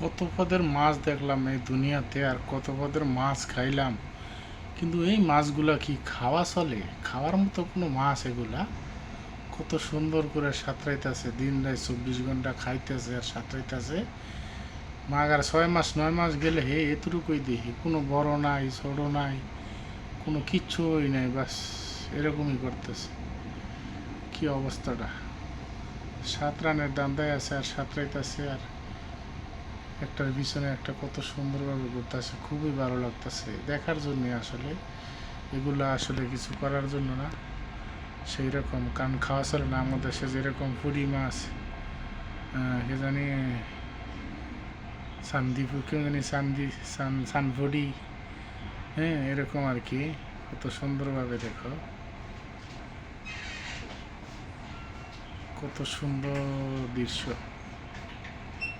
কত পদের মাছ দেখলাম এই দুনিয়াতে আর কত পদের মাছ খাইলাম। কিন্তু এই মাছগুলা কি খাওয়া চলে? খাওয়ার মতো কোনো মাছ এগুলা? কত সুন্দর করে সাঁতরাইতেছে, দিন রাত চব্বিশ ঘণ্টা খাইতেছে আর সাঁতরাইতেছে। মাগার ছয় মাস, নয় মাস গেলে হে, এতটুকুই দেখি, কোনো বড় নাই, ছোট নাই, কোনো কিচ্ছুই নাই বাস এরকমই করতেছে। কি অবস্থাটা? সাত রানের দান্দায় আছে আর সাঁতরাইতেছে আর একটার পিছনে একটা কত সুন্দরভাবে ঘুরতেছে, খুবই ভালো লাগতেছে। দেখার জন্য আসলে, এগুলা আসলে কিছু করার জন্য না। সেই রকম কান খাওয়া চলে না আমাদের দেশে, যেরকম পুরি মাছ কে জানি, সান্দিপু কেউ জানি সান্দি, সান সানফুডি হ্যাঁ এরকম আর কি। কত সুন্দরভাবে দেখো। কত সুন্দর দৃশ্য।